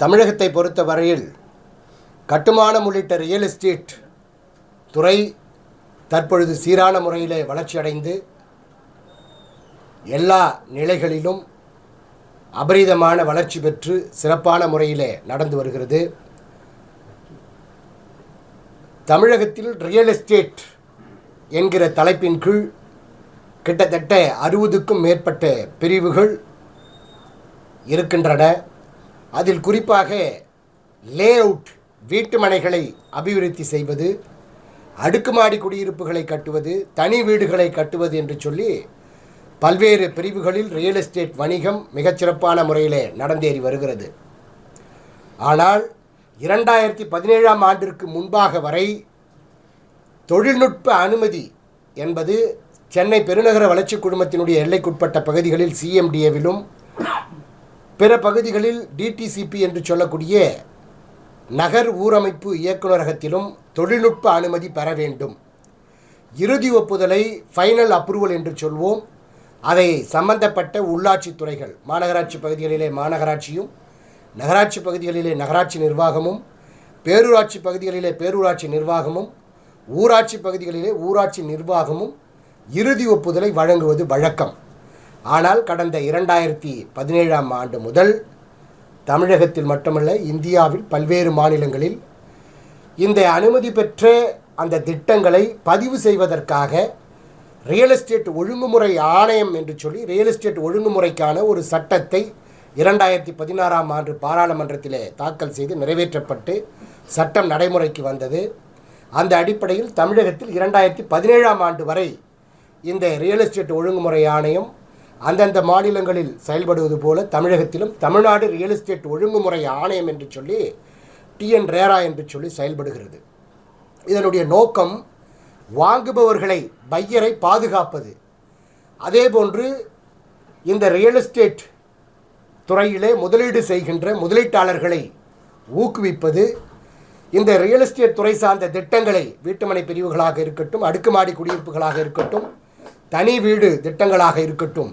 தமிழகத்தை பொறுத்த வரையில் கட்டுமானம் உள்ளிட்ட ரியல் எஸ்டேட் துறை தற்பொழுது சீரான முறையில் வளர்ச்சியடைந்து எல்லா நிலைகளிலும் அபரிதமான வளர்ச்சி பெற்று சிறப்பான முறையிலே நடந்து வருகிறது. தமிழகத்தில் ரியல் எஸ்டேட் என்கிற தலைப்பின் கீழ் கிட்டத்தட்ட அறுபதுக்கும் மேற்பட்ட பிரிவுகள் இருக்கின்றன. அதில் குறிப்பாக லே அவுட் வீட்டுமனைகளை அபிவிருத்தி செய்வது அடுக்குமாடி குடியிருப்புகளை கட்டுவது தனி வீடுகளை கட்டுவது என்று சொல்லி பல்வேறு பிரிவுகளில் ரியல் எஸ்டேட் வணிகம் மிகச்சிறப்பான முறையிலே நடந்தேறி வருகிறது. ஆனால் இரண்டாயிரத்தி பதினேழாம் ஆண்டிற்கு முன்பாக வரை தொழில்நுட்ப அனுமதி என்பது சென்னை பெருநகர வளர்ச்சி குழுமத்தினுடைய எல்லைக்குட்பட்ட பகுதிகளில் சிஎம்டிஏவிலும் பிற பகுதிகளில் டிடிசிபி என்று சொல்லக்கூடிய நகர் ஊரமைப்பு இயக்குநரகத்திலும் தொழில்நுட்ப அனுமதி பெற வேண்டும். இறுதி ஒப்புதலை ஃபைனல் அப்ரூவல் என்று சொல்வோம். அதை சம்பந்தப்பட்ட உள்ளாட்சி துறைகள் மாநகராட்சி பகுதிகளிலே மாநகராட்சியும் நகராட்சி பகுதிகளிலே நகராட்சி நிர்வாகமும் பேரூராட்சி பகுதிகளிலே பேரூராட்சி நிர்வாகமும் ஊராட்சி பகுதிகளிலே ஊராட்சி நிர்வாகமும் இறுதி ஒப்புதலை வழங்குவது வழக்கம். ஆனால் கடந்த இரண்டாயிரத்தி பதினேழாம் ஆண்டு முதல் தமிழகத்தில் மட்டுமல்ல இந்தியாவில் பல்வேறு மாநிலங்களில் இந்த அனுமதி பெற்ற அந்த திட்டங்களை பதிவு செய்வதற்காக ரியல் எஸ்டேட் ஒழுங்குமுறை ஆணையம் என்று சொல்லி ரியல் எஸ்டேட் ஒழுங்குமுறைக்கான ஒரு சட்டத்தை இரண்டாயிரத்தி பதினாறாம் ஆண்டு பாராளுமன்றத்திலே தாக்கல் செய்து நிறைவேற்றப்பட்டு சட்டம் நடைமுறைக்கு வந்தது. அந்த அடிப்படையில் தமிழகத்தில் இரண்டாயிரத்தி பதினேழாம் ஆண்டு வரை இந்த ரியல் எஸ்டேட் ஒழுங்குமுறை ஆணையம் அந்தந்த மாநிலங்களில் செயல்படுவது போல தமிழகத்திலும் தமிழ்நாடு ரியல் எஸ்டேட் ஒழுங்குமுறை ஆணையம் என்று சொல்லி டிஎன் ரேரா என்று சொல்லி செயல்படுகிறது. இதனுடைய நோக்கம் வாங்குபவர்களை பையரை பாதுகாப்பது. அதேபோன்று இந்த ரியல் எஸ்டேட் துறையிலே முதலீடு செய்கின்ற முதலீட்டாளர்களை ஊக்குவிப்பது இந்த ரியல் எஸ்டேட் துறை சார்ந்த திட்டங்களை வீட்டுமனை பிரிவுகளாக இருக்கட்டும் அடுக்குமாடி குடியிருப்புகளாக இருக்கட்டும் தனி வீடு திட்டங்களாக இருக்கட்டும்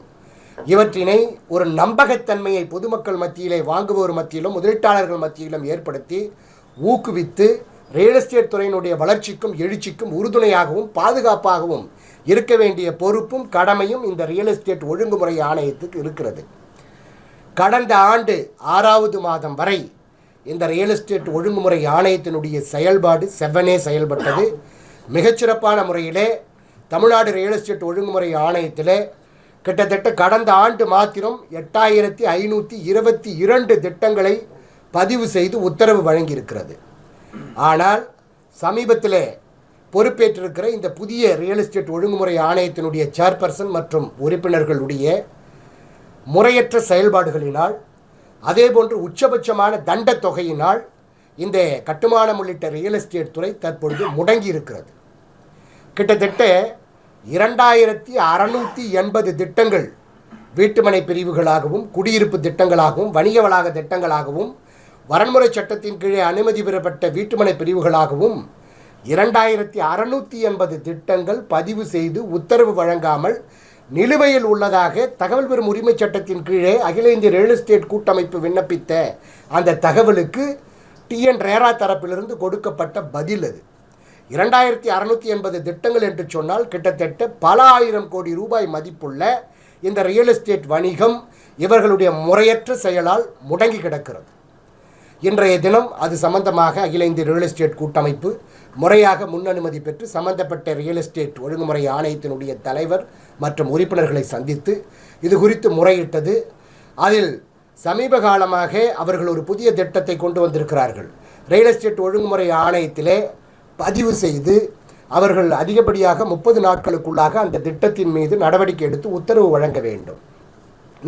இவற்றினை ஒரு நம்பகத்தன்மையை பொதுமக்கள் மத்தியிலே வாங்குபவர் மத்தியிலும் முதலீட்டாளர்கள் மத்தியிலும் ஏற்படுத்தி ஊக்குவித்து ரியல் எஸ்டேட் துறையினுடைய வளர்ச்சிக்கும் எழுச்சிக்கும் உறுதுணையாகவும் பாதுகாப்பாகவும் இருக்க வேண்டிய பொறுப்பும் கடமையும் இந்த ரியல் எஸ்டேட் ஒழுங்குமுறை ஆணையத்துக்கு இருக்கிறது. கடந்த ஆண்டு ஆறாவது மாதம் வரை இந்த ரியல் எஸ்டேட் ஒழுங்குமுறை ஆணையத்தினுடைய செயல்பாடு செவ்வனே செயல்பட்டது. மிகச்சிறப்பான முறையிலே தமிழ்நாடு ரியல் எஸ்டேட் ஒழுங்குமுறை ஆணையத்தில் கிட்டத்தட்ட கடந்த ஆண்டு மாத்திரம் எட்டாயிரத்தி ஐநூற்றி இருபத்தி இரண்டு திட்டங்களை பதிவு செய்து உத்தரவு வழங்கியிருக்கிறது. ஆனால் சமீபத்தில் பொறுப்பேற்றிருக்கிற இந்த புதிய ரியல் எஸ்டேட் ஒழுங்குமுறை ஆணையத்தினுடைய சேர்பர்சன் மற்றும் உறுப்பினர்களுடைய முறையற்ற செயல்பாடுகளினால் அதேபோன்று உச்சபட்சமான தண்ட தொகையினால் இந்த கட்டுமானம் உள்ளிட்ட ரியல் எஸ்டேட் துறை தற்பொழுது முடங்கி இருக்கிறது கிட்டத்தட்ட இரண்டாயிரத்தி அறநூற்றி எண்பது திட்டங்கள் வீட்டுமனை பிரிவுகளாகவும் குடியிருப்பு திட்டங்களாகவும் வணிக வளாக திட்டங்களாகவும் வரன்முறை சட்டத்தின் கீழே அனுமதி பெறப்பட்ட வீட்டுமனை பிரிவுகளாகவும் இரண்டாயிரத்தி அறநூற்றி எண்பது திட்டங்கள் பதிவு செய்து உத்தரவு வழங்காமல் நிலுவையில் உள்ளதாக தகவல் பெறும் உரிமை சட்டத்தின் கீழே அகில இந்திய ரியல் எஸ்டேட் கூட்டமைப்பு விண்ணப்பித்த அந்த தகவலுக்கு டிஎன் ரேரா தரப்பிலிருந்து கொடுக்கப்பட்ட பதில் அது. இரண்டாயிரத்தி அறநூற்றி எண்பது திட்டங்கள் என்று சொன்னால் கிட்டத்தட்ட பல ஆயிரம் கோடி ரூபாய் மதிப்புள்ள இந்த ரியல் எஸ்டேட் வணிகம் இவர்களுடைய முறையற்ற செயலால் முடங்கி கிடக்கிறது. இன்றைய தினம் அது சம்பந்தமாக அகில இந்திய ரியல் எஸ்டேட் கூட்டமைப்பு முறையாக முன் அனுமதி பெற்று சம்பந்தப்பட்ட ரியல் எஸ்டேட் ஒழுங்குமுறை ஆணையத்தினுடைய தலைவர் மற்றும் உறுப்பினர்களை சந்தித்து இது குறித்து முறையிட்டது. அதில் சமீப காலமாக அவர்கள் ஒரு புதிய திட்டத்தை கொண்டு வந்திருக்கிறார்கள். ரியல் எஸ்டேட் ஒழுங்குமுறை ஆணையத்திலே பதிவு செய்து அவர்கள் அதிகப்படியாக முப்பது நாட்களுக்குள்ளாக அந்த திட்டத்தின் மீது நடவடிக்கை எடுத்து உத்தரவு வழங்க வேண்டும்.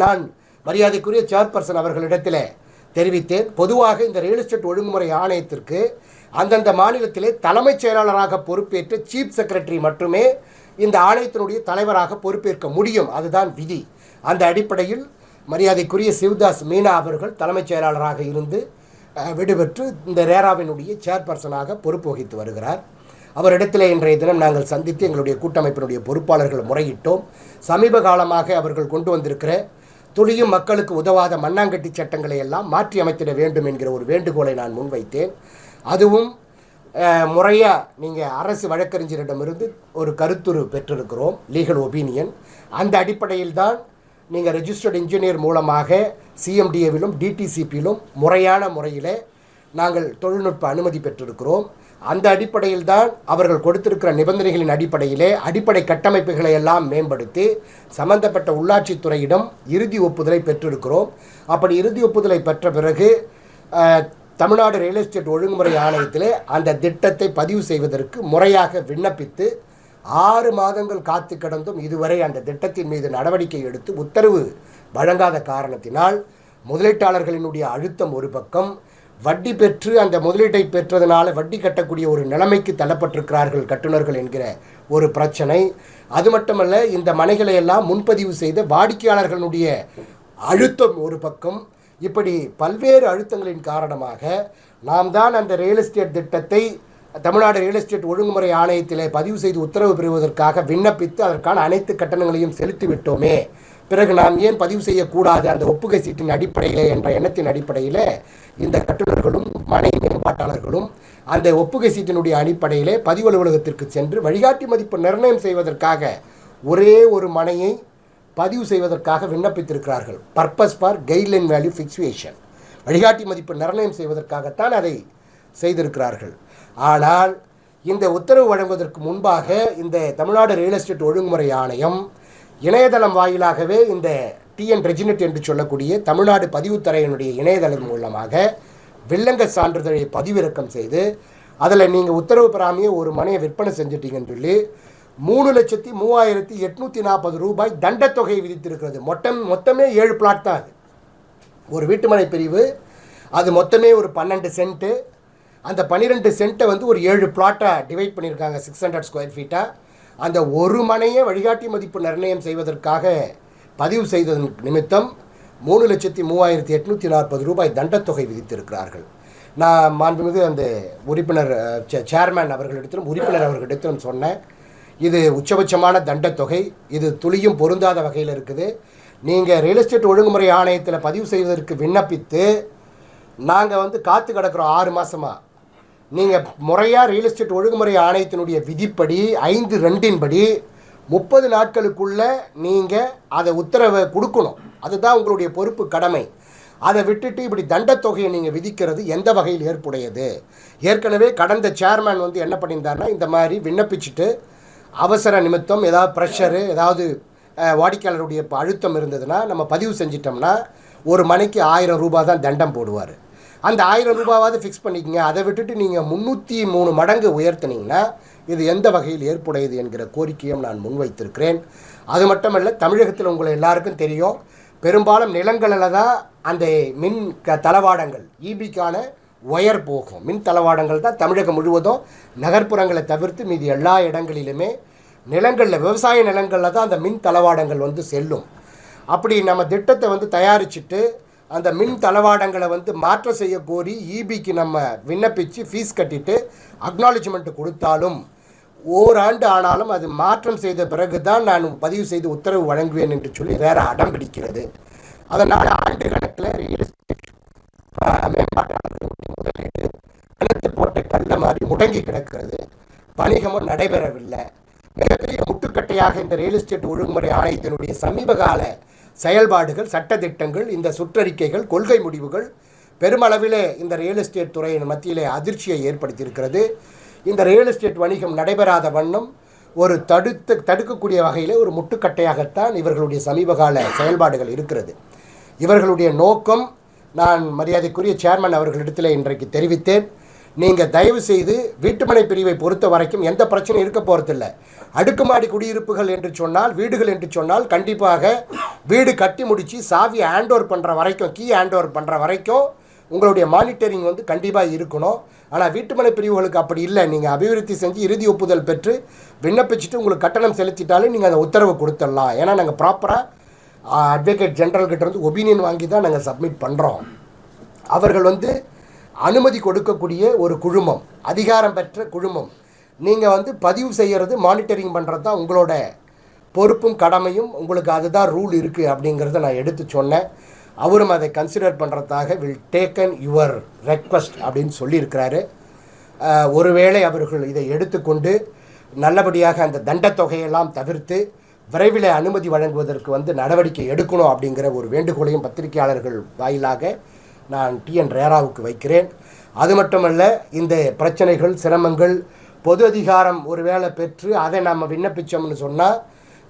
நான் மரியாதைக்குரிய சேர்பர்சன் அவர்களிடத்தில் தெரிவித்தேன். பொதுவாக இந்த ரியல் எஸ்டேட் ஒழுங்குமுறை ஆணையத்திற்கு அந்தந்த மாநிலத்திலே தலைமைச் செயலாளராக பொறுப்பேற்ற சீஃப் செக்ரட்டரி மட்டுமே இந்த ஆணையத்தினுடைய தலைவராக பொறுப்பேற்க முடியும். அதுதான் விதி. அந்த அடிப்படையில் மரியாதைக்குரிய சிவதாஸ் மீனா அவர்கள் தலைமைச் செயலாளராக இருந்து விடுபெற்று இந்த ரேராவினுடைய சேர்பர்சனாக பொறுப்பு வகித்து வருகிறார். அவரிடத்தில் இன்றைய தினம் நாங்கள் சந்தித்து எங்களுடைய கூட்டமைப்பினுடைய பொறுப்பாளர்கள் முறையிட்டோம். சமீப காலமாக அவர்கள் கொண்டு வந்திருக்கிற துளியும் மக்களுக்கு உதவாத மண்ணாங்கட்டி சட்டங்களை எல்லாம் மாற்றி அமைத்திட வேண்டும் என்கிற ஒரு வேண்டுகோளை நான் முன்வைத்தேன். அதுவும் முறையாக நீங்கள் அரசு வழக்கறிஞரிடமிருந்து ஒரு கருத்துரு பெற்றிருக்கிறோம் லீகல் ஒபீனியன் அந்த அடிப்படையில் தான் நீங்கள் ரெஜிஸ்டர்ட் இன்ஜினியர் மூலமாக சிஎம்டிஏவிலும் டிடிசிபியிலும் முறையான முறையில் நாங்கள் தொழில்நுட்ப அனுமதி பெற்றிருக்கிறோம். அந்த அடிப்படையில் தான் அவர்கள் கொடுத்திருக்கிற நிபந்தனைகளின் அடிப்படையிலே அடிப்படை கட்டமைப்புகளை எல்லாம் மேம்படுத்தி சம்பந்தப்பட்ட உள்ளாட்சித்துறையிடம் இறுதி ஒப்புதலை பெற்றிருக்கிறோம். அப்படி இறுதி ஒப்புதலை பெற்ற பிறகு தமிழ்நாடு ரியல் எஸ்டேட் ஒழுங்குமுறை ஆணையத்திலே அந்த திட்டத்தை பதிவு செய்வதற்கு முறையாக விண்ணப்பித்து ஆறு மாதங்கள் காத்து கிடந்தும் இதுவரை அந்த திட்டத்தின் மீது நடவடிக்கை எடுத்து உத்தரவு வழங்காத காரணத்தினால் முதலீட்டாளர்களினுடைய அழுத்தம் ஒரு பக்கம் வட்டி பெற்று அந்த முதலீட்டை பெற்றதனால வட்டி கட்டக்கூடிய ஒரு நிலைமைக்கு தள்ளப்பட்டிருக்கிறார்கள் கட்டுநர்கள் என்கிற ஒரு பிரச்சனை. அது மட்டுமல்ல இந்த மனைகளை எல்லாம் முன்பதிவு செய்த வாடிக்கையாளர்களுடைய அழுத்தம் ஒரு பக்கம். இப்படி பல்வேறு அழுத்தங்களின் காரணமாக நாம் தான் அந்த ரியல் எஸ்டேட் திட்டத்தை தமிழ்நாடு ரியல் எஸ்டேட் ஒழுங்குமுறை ஆணையத்திலே பதிவு செய்து உத்தரவு பெறுவதற்காக விண்ணப்பித்து அதற்கான அனைத்து கட்டணங்களையும் செலுத்திவிட்டோமே. பிறகு நாம் ஏன் பதிவு செய்யக்கூடாது? அந்த ஒப்புகை சீட்டின் அடிப்படையிலே என்ற எண்ணத்தின் அடிப்படையில் இந்த கட்டுநர்களும் மனை மேம்பாட்டாளர்களும் அந்த ஒப்புகை சீட்டினுடைய அடிப்படையிலே பதிவு அலுவலகத்திற்கு சென்று வழிகாட்டி மதிப்பு நிர்ணயம் செய்வதற்காக ஒரே ஒரு மனையை பதிவு செய்வதற்காக விண்ணப்பித்திருக்கிறார்கள். Purpose for guideline value fixation வழிகாட்டி மதிப்பு நிர்ணயம் செய்வதற்காகத்தான் அதை செய்திருக்கிறார்கள். ஆனால் இந்த உத்தரவு வழங்குவதற்கு முன்பாக இந்த தமிழ்நாடு ரியல் எஸ்டேட் ஒழுங்குமுறை ஆணையம் இணையதளம் வாயிலாகவே இந்த டிஎன் ரெஜினட் என்று சொல்லக்கூடிய தமிழ்நாடு பதிவுத்துறையினுடைய இணையதளம் மூலமாக வில்லங்க சான்றிதழை பதிவிறக்கம் செய்து அதில் நீங்கள் உத்தரவு பெறாமையே ஒரு மனையை விற்பனை செஞ்சிட்டீங்கன்னு சொல்லி மூணு லட்சத்தி மூவாயிரத்தி எட்நூற்றி நாற்பது ரூபாய் தண்டத்தொகை விதித்திருக்கிறது. மொத்தம் மொத்தமே ஏழு பிளாட் தான் அது. ஒரு வீட்டுமனை பிரிவு அது மொத்தமே ஒரு பன்னெண்டு சென்ட்டு அந்த பன்னிரெண்டு சென்ட்டை வந்து ஒரு ஏழு பிளாட்டாக டிவைட் பண்ணியிருக்காங்க சிக்ஸ் ஹண்ட்ரட் ஸ்கொயர் ஃபீட்டாக அந்த ஒரு மனையை வழிகாட்டி மதிப்பு நிர்ணயம் செய்வதற்காக பதிவு செய்ததன் நிமித்தம் மூணு லட்சத்தி மூவாயிரத்தி எட்நூற்றி நாற்பது ரூபாய் தண்டத்தொகை விதித்திருக்கிறார்கள். நான் மாண்புமிகு அந்த உறுப்பினர் சே- சேர்மேன் அவர்களிடத்திலும் உறுப்பினர் அவர்களிடத்திலும் சொன்னேன். இது உச்சபட்சமான தண்டத்தொகை. இது துளியும் பொருந்தாத வகையில் இருக்குது. நீங்கள் ரியல் எஸ்டேட் ஒழுங்குமுறை ஆணையத்தில் பதிவு செய்வதற்கு விண்ணப்பித்து நாங்கள் வந்து காத்து கிடக்கிறோம் ஆறு மாதமாக நீங்கள் முறையாக ரியல் எஸ்டேட் ஒழுங்குமுறை ஆணையத்தினுடைய விதிப்படி ஐந்து ரெண்டின்படி முப்பது நாட்களுக்குள்ள நீங்கள் அதை உத்தரவை கொடுக்கணும். அதுதான் உங்களுடைய பொறுப்பு கடமை. அதை விட்டுட்டு இப்படி தண்டத்தொகையை நீங்கள் விதிக்கிறது எந்த வகையில் ஏற்புடையது? ஏற்கனவே கடந்த சேர்மேன் வந்து என்ன பண்ணியிருந்தாருன்னா இந்த மாதிரி விண்ணப்பிச்சுட்டு அவசர நிமித்தம் ஏதாவது ப்ரெஷரு ஏதாவது வாடிக்கையாளருடைய அழுத்தம் இருந்ததுன்னா நம்ம பதிவு செஞ்சிட்டோம்னா ஒரு மணிக்கு ஆயிரம் ரூபாய் தான் தண்டம் போடுவார். அந்த ஆயிரம் ரூபாவாவது ஃபிக்ஸ் பண்ணிக்கங்க. அதை விட்டுட்டு நீங்கள் முந்நூற்றி மூணு மடங்கு உயர்த்தினீங்கன்னா இது எந்த வகையில் ஏற்புடையது என்கிற கோரிக்கையும் நான் முன்வைத்திருக்கிறேன். அது மட்டுமல்ல தமிழகத்தில் உங்களை எல்லாருக்கும் தெரியும் பெரும்பாலும் நிலங்களில் தான் அந்த மின் க தளவாடங்கள் ஈபிக்கான ஒயர் போகும். மின் தளவாடங்கள் தான் தமிழகம் முழுவதும் நகர்ப்புறங்களை தவிர்த்து மீதி எல்லா இடங்களிலுமே நிலங்களில் விவசாய நிலங்களில் தான் அந்த மின் தளவாடங்கள் வந்து செல்லும். அப்படி நம்ம திட்டத்தை வந்து தயாரிச்சுட்டு அந்த மின் தளவாடங்களை வந்து மாற்ற செய்ய கோரி ஈபிக்கு நம்ம விண்ணப்பித்து ஃபீஸ் கட்டிட்டு அக்னாலஜ்மெண்ட் கொடுத்தாலும் ஓராண்டு ஆனாலும் அது மாற்றம் செய்த பிறகு தான் நான் பதிவு செய்து உத்தரவு வழங்குவேன் என்று சொல்லி வேற அடம் பிடிக்கிறது. அதனால் ஆண்டு கணக்கில் ரியல் எஸ்டேட் மேம்பாட்டாளர்களுடைய முதலீடு அனைத்து போட்ட கல்ல மாதிரி முடங்கி கிடக்கிறது. வணிகமும் நடைபெறவில்லை. மிகப்பெரிய முட்டுக்கட்டையாக இந்த ரியல் எஸ்டேட் ஒழுங்குமுறை ஆணையத்தினுடைய சமீபகால செயல்பாடுகள் சட்டத்திட்டங்கள் இந்த சுற்றறிக்கைகள் கொள்கை முடிவுகள் பெருமளவிலே இந்த ரியல் எஸ்டேட் துறையின் மத்தியிலே அதிர்ச்சியை ஏற்படுத்தியிருக்கிறது. இந்த ரியல் எஸ்டேட் வணிகம் நடைபெறாத வண்ணம் ஒரு தடுத்து தடுக்கக்கூடிய வகையில் ஒரு முட்டுக்கட்டையாகத்தான் இவர்களுடைய சமீபகால செயல்பாடுகள் இருக்கிறது. இவர்களுடைய நோக்கம் நான் மரியாதைக்குரிய சேர்மன் அவர்களிடத்தில் இன்றைக்கு தெரிவித்தேன். நீங்கள் தயவு செய்து வீட்டுமனை பிரிவை பொறுத்த வரைக்கும் எந்த பிரச்சனையும் இருக்க போகிறதில்ல அடுக்குமாடி குடியிருப்புகள் என்று சொன்னால் வீடுகள் என்று சொன்னால் கண்டிப்பாக வீடு கட்டி முடித்து சாவி ஹேண்ட் ஓவர் பண்ணுற வரைக்கும் கீ ஹேண்ட் ஓவர் பண்ணுற வரைக்கும் உங்களுடைய மானிட்டரிங் வந்து கண்டிப்பாக இருக்கணும். ஆனால் வீட்டுமனை பிரிவுகளுக்கு அப்படி இல்லை. நீங்கள் அபிவிருத்தி செஞ்சு இறுதி ஒப்புதல் பெற்று விண்ணப்பிச்சுட்டு உங்களுக்கு கட்டணம் செலுத்திட்டாலும் நீங்கள் அந்த உத்தரவு கொடுத்துடலாம். ஏன்னா நாங்கள் ப்ராப்பராக அட்வொகேட் ஜென்ரல்கிட்ட இருந்து வாங்கி தான் நாங்கள் சப்மிட் பண்ணுறோம் அவர்கள் வந்து அனுமதி கொடுக்கக்கூடிய ஒரு குழுமம் அதிகாரம் பெற்ற குழுமம். நீங்கள் வந்து பதிவு செய்கிறது மானிட்டரிங் பண்ணுறது தான் உங்களோட பொறுப்பும் கடமையும். உங்களுக்கு அதுதான் ரூல் இருக்குது அப்படிங்கிறத நான் எடுத்து சொன்னேன். அவரும் அதை கன்சிடர் பண்ணுறதாக வில் டேக்கன் யுவர் ரெக்வஸ்ட் அப்படின்னு சொல்லியிருக்கிறாரு. ஒருவேளை அவர்கள் இதை எடுத்துக்கொண்டு நல்லபடியாக அந்த தண்டத்தொகையெல்லாம் தவிர்த்து விரைவில் அனுமதி வழங்குவதற்கு வந்து நடவடிக்கை எடுக்கணும் அப்படிங்கிற ஒரு வேண்டுகோளையும் பத்திரிகையாளர்கள் வாயிலாக நான் டிஎன் ரேராவுக்கு வைக்கிறேன். அது மட்டுமல்ல இந்த பிரச்சனைகள் சிரமங்கள் பொது அதிகாரம் ஒருவேளை பெற்று அதை நாம் விண்ணப்பிச்சோம்னு சொன்னால்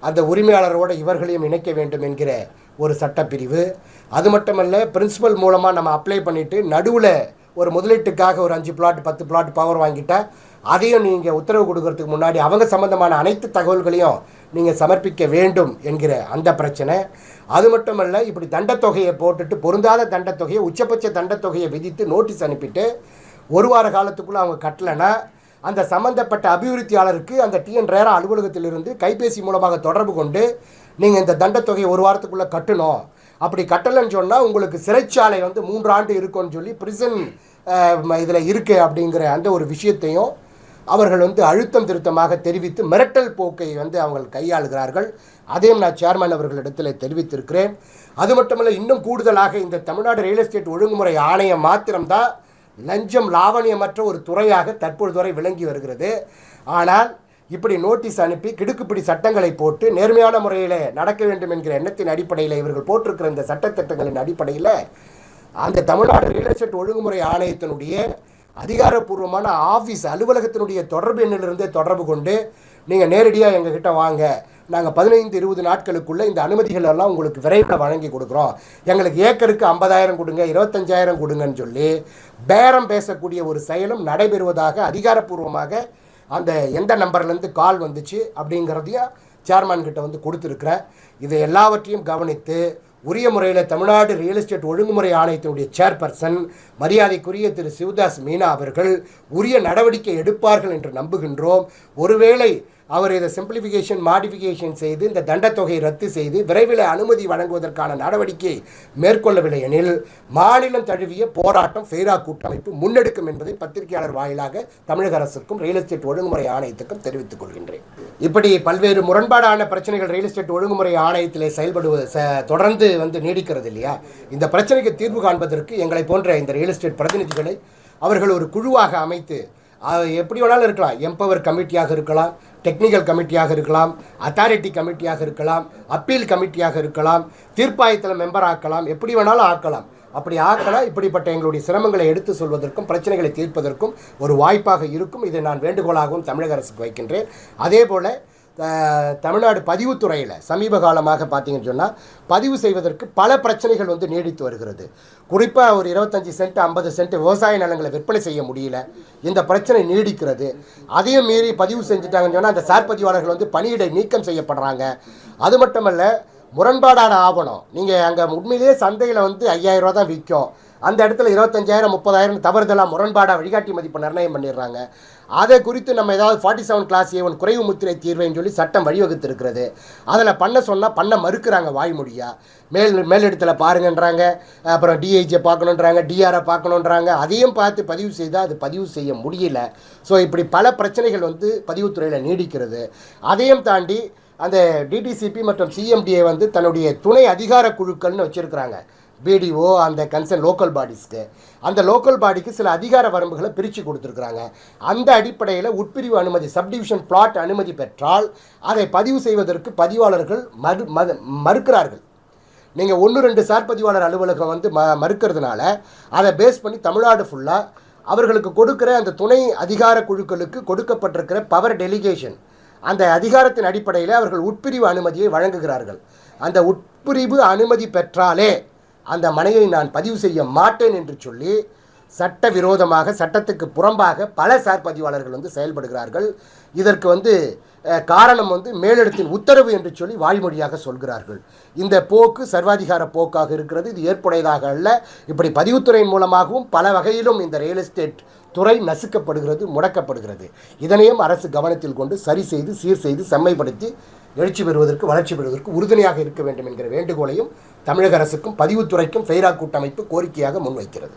அந்த உரிமையாளரோட இவர்களையும் இணைக்க வேண்டும் என்கிற ஒரு சட்டப்பிரிவு. அது மட்டுமல்ல பிரின்சிபல் மூலமாக நம்ம அப்ளை பண்ணிவிட்டு நடுவில் ஒரு முதலீட்டுக்காக ஒரு அஞ்சு பிளாட் பத்து பிளாட் பவர் வாங்கிட்டால் அதையும் நீங்கள் உத்தரவு கொடுக்கறதுக்கு முன்னாடி அவங்க சம்மந்தமான அனைத்து தகவல்களையும் நீங்கள் சமர்ப்பிக்க வேண்டும் என்கிற அந்த பிரச்சனை. அது மட்டுமல்ல இப்படி தண்டத்தொகையை போட்டுட்டு பொருந்தாத தண்டத்தொகையை உச்சபட்ச தண்டத்தொகையை விதித்து நோட்டீஸ் அனுப்பிட்டு ஒரு வார காலத்துக்குள்ளே அவங்க கட்டலைன்னா அந்த சம்பந்தப்பட்ட அபிவிருத்தியாளருக்கு அந்த டிஎன் ரேரா அலுவலகத்திலிருந்து கைபேசி மூலமாக தொடர்பு கொண்டு நீங்கள் இந்த தண்டத்தொகையை ஒரு வாரத்துக்குள்ளே கட்டணும். அப்படி கட்டலைன்னு சொன்னால் உங்களுக்கு சிறைச்சாலை வந்து மூன்று ஆண்டு இருக்கும்னு சொல்லி பிரிசன் இதில் இருக்குது அப்படிங்கிற அந்த ஒரு விஷயத்தையும் அவர்கள் வந்து அழுத்தம் திருத்தமாக தெரிவித்து மிரட்டல் போக்கை வந்து அவங்க கையாளுகிறார்கள். அதையும் நான் சேர்மன் அவர்களிடத்தில் தெரிவித்திருக்கிறேன். அது மட்டுமல்ல இன்னும் கூடுதலாக இந்த தமிழ்நாடு ரியல் எஸ்டேட் ஒழுங்குமுறை ஆணையம் மாத்திரம்தான் லஞ்சம் லாவணியமற்ற ஒரு துறையாக தற்பொழுது வரை விளங்கி வருகிறது. ஆனால் இப்படி நோட்டீஸ் அனுப்பி கிடுக்குப்பிடி சட்டங்களை போட்டு நேர்மையான முறையில் நடக்க வேண்டும் என்கிற எண்ணத்தின் அடிப்படையில் இவர்கள் போட்டிருக்கிற இந்த சட்டத்திட்டங்களின் அடிப்படையில் அந்த தமிழ்நாடு ரியல் எஸ்டேட் ஒழுங்குமுறை ஆணையத்தினுடைய அதிகாரப்பூர்வமான ஆஃபீஸ் அலுவலகத்தினுடைய தொடர்பு எண்ணிலிருந்தே தொடர்பு கொண்டு நீங்கள் நேரடியாக எங்ககிட்ட வாங்க. நாங்கள் பதினைந்து இருபது நாட்களுக்குள்ளே இந்த அனுமதிகள் எல்லாம் உங்களுக்கு விரைவில் வழங்கி கொடுக்குறோம். எங்களுக்கு ஏக்கருக்கு ஐம்பதாயிரம் கொடுங்க இருபத்தஞ்சாயிரம் கொடுங்கன்னு சொல்லி பேரம் பேசக்கூடிய ஒரு செயலும் நடைபெறுவதாக அதிகாரப்பூர்வமாக அந்த எந்த நம்பர்லேருந்து கால் வந்துச்சு அப்படிங்கிறதையும் சேர்மேன் கிட்ட வந்து கொடுத்துருக்குறேன். இதை எல்லாவற்றையும் கவனித்து உரிய முறையில் தமிழ்நாடு ரியல் எஸ்டேட் ஒழுங்குமுறை ஆணையத்தினுடைய சேர்பர்சன் மரியாதைக்குரிய திரு சிவதாஸ் மீனா அவர்கள் உரிய நடவடிக்கை எடுப்பார்கள் என்று நம்புகின்றோம். ஒருவேளை அவர் இதை சிம்பிளிஃபிகேஷன் மாடிஃபிகேஷன் செய்து இந்த தண்டத்தொகையை ரத்து செய்து விரைவில் அனுமதி வழங்குவதற்கான நடவடிக்கை மேற்கொள்ளவில்லை எனில் மாநிலம் தழுவிய போராட்டம் ஃபெய்ரா கூட்டமைப்பு முன்னெடுக்கும் என்பதை பத்திரிகையாளர் வாயிலாக தமிழக அரசுக்கும் ரியல் எஸ்டேட் ஒழுங்குமுறை ஆணையத்துக்கும் தெரிவித்துக் கொள்கின்றேன். இப்படி பல்வேறு முரண்பாடான பிரச்சனைகள் ரியல் எஸ்டேட் ஒழுங்குமுறை ஆணையத்திலே செயல்படுவது தொடர்ந்து வந்து நீடிக்கிறது இல்லையா? இந்த பிரச்சனைக்கு தீர்வு காண்பதற்கு எங்களை போன்ற இந்த ரியல் எஸ்டேட் பிரதிநிதிகளை அவர்கள் ஒரு குழுவாக அமைத்து எப்படி வேணாலும் இருக்கலாம். எம்பவர் கமிட்டியாக இருக்கலாம். டெக்னிக்கல் கமிட்டியாக இருக்கலாம் அத்தாரிட்டி கமிட்டியாக இருக்கலாம் அப்பீல் கமிட்டியாக இருக்கலாம் தீர்ப்பாயத்தில் மெம்பர் ஆக்கலாம் எப்படி வேணாலும் ஆக்கலாம். அப்படி ஆக்கலாம் இப்படிப்பட்ட எங்களுடைய சிரமங்களை எடுத்து சொல்வதற்கும் பிரச்சனைகளை தீர்ப்பதற்கும் ஒரு வாய்ப்பாக இருக்கும். இதை நான் வேண்டுகோளாகவும் தமிழக அரசுக்கு வைக்கின்றேன். அதே போல் தமிழ்நாடு பதிவுத்துறையில் சமீப காலமாக பார்த்தீங்கன்னு சொன்னால் பதிவு செய்வதற்கு பல பிரச்சனைகள் வந்து நீடித்து வருகிறது. குறிப்பாக ஒரு இருபத்தஞ்சி சென்ட் ஐம்பது சென்ட் விவசாய நிலங்களை விற்பனை செய்ய முடியல. இந்த பிரச்சனை நீடிக்கிறது. அதையும் மீறி பதிவு செஞ்சுட்டாங்கன்னு சொன்னால் அந்த சார் பதிவாளர்கள் வந்து பணியிடை நீக்கம் செய்யப்படுறாங்க. அது மட்டுமல்ல முரண்பாடான ஆவணம். நீங்கள் அங்கே உண்மையிலேயே சந்தையில் வந்து ஐயாயிரம் ரூபா தான் விற்கும். அந்த இடத்துல இருபத்தஞ்சாயிரம் முப்பதாயிரம் தவறுதலாக முரண்பாடாக வழிகாட்டி மதிப்பு நிர்ணயம் பண்ணிடுறாங்க. அதை குறித்து நம்ம ஏதாவது ஃபார்ட்டி செவன் கிளாஸ் ஏவன் குறைவு முத்திரை தீர்வைன்னு சொல்லி சட்டம் வழிவகுத்திருக்கிறது. அதில் பண்ண சொன்னால் பண்ண மறுக்கிறாங்க வாய்மொழியாக மேல் மேலிடத்தில் பாருங்கன்றாங்க. அப்புறம் டிஐஜியை பார்க்கணுன்றாங்க டிஆரை பார்க்கணுன்றாங்க. அதையும் பார்த்து பதிவு செய்தால் அது பதிவு செய்ய முடியல. ஸோ இப்படி பல பிரச்சனைகள் வந்து பதிவுத்துறையில் நீடிக்கிறது. அதையும் தாண்டி அந்த டிடிசிபி மற்றும் சிஎம்டிஏ வந்து தன்னுடைய துணை அதிகார குழுக்கள்னு வச்சுருக்கிறாங்க. பிடிஓ அந்த கன்சர்ன் லோக்கல் பாடிஸ்க்கு அந்த லோக்கல் பாடிக்கு சில அதிகார வரம்புகளை பிரித்து கொடுத்துருக்குறாங்க. அந்த அடிப்படையில் உட்பிரிவு அனுமதி சப்டிவிஷன் பிளாட் அனுமதி பெற்றால் அதை பதிவு செய்வதற்கு பதிவாளர்கள் மறு மறு மறுக்கிறார்கள். நீங்கள் ஒன்று ரெண்டு சார் பதிவாளர் அலுவலகம் வந்து ம மறுக்கிறதுனால அதை பேஸ் பண்ணி தமிழ்நாடு ஃபுல்லாக அவர்களுக்கு கொடுக்குற அந்த துணை அதிகார குழுக்களுக்கு கொடுக்கப்பட்டிருக்கிற பவர் டெலிகேஷன் அந்த அதிகாரத்தின் அடிப்படையில் அவர்கள் உட்பிரிவு அனுமதியை வழங்குகிறார்கள். அந்த உட்பிரிவு அனுமதி பெற்றாலே அந்த மனையை நான் பதிவு செய்ய மாட்டேன் என்று சொல்லி சட்டவிரோதமாக சட்டத்துக்கு புறம்பாக பல சார் பதிவாளர்கள் வந்து செயல்படுகிறார்கள். இதற்கு வந்து காரணம் வந்து மேலிடத்தின் உத்தரவு என்று சொல்லி வாய்மொழியாக சொல்கிறார்கள். இந்த போக்கு சர்வாதிகார போக்காக இருக்கிறது. இது ஏற்புடையதாக அல்ல. இப்படி பதிவுத்துறையின் மூலமாகவும் பல வகையிலும் இந்த ரியல் எஸ்டேட் துறை நசுக்கப்படுகிறது முடக்கப்படுகிறது. இதனையும் அரசு கவனத்தில் கொண்டு சரி செய்து சீர் செய்து செம்மைப்படுத்தி எழுச்சி பெறுவதற்கு வளர்ச்சி பெறுவதற்கு உறுதுணையாக இருக்க வேண்டும் என்கிற வேண்டுகோளையும் தமிழக அரசுக்கும் பதிவுத்துறைக்கும் ஃபெய்ரா கூட்டமைப்பு கோரிக்கையாக முன்வைக்கிறது.